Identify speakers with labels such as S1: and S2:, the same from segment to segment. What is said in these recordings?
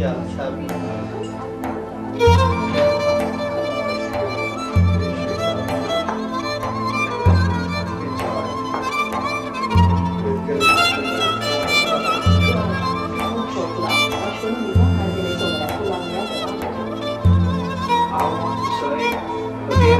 S1: Ya Kamil.
S2: Bu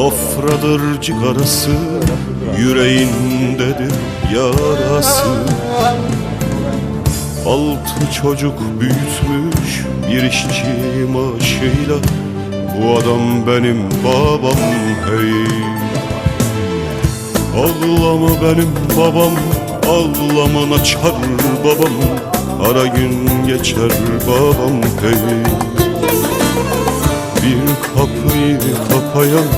S3: Bofradır cigarası Yüreğindedir yarası. Altı çocuk büyütmüş Bir işçi maaşıyla Bu adam benim babam hey. Ağlama benim babam Ağlama açar babam? Ara gün geçer babam hey bir kapıyı kapayan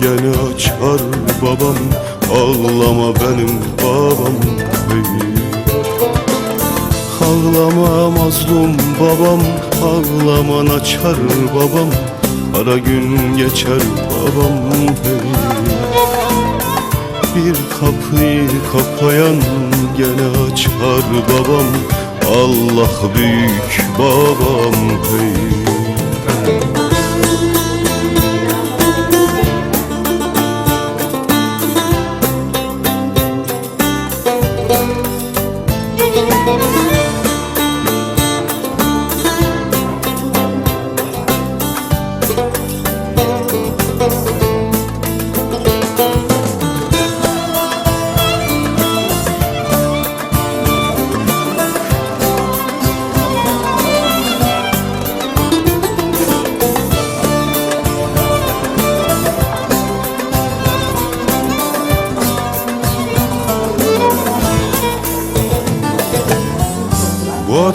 S3: gene açar babam Ağlama benim babam hey. Ağlama mazlum babam Ağlaman açar babam Ara gün geçer babam hey. Bir kapıyı kapayan gene açar babam Allah büyük babam hey.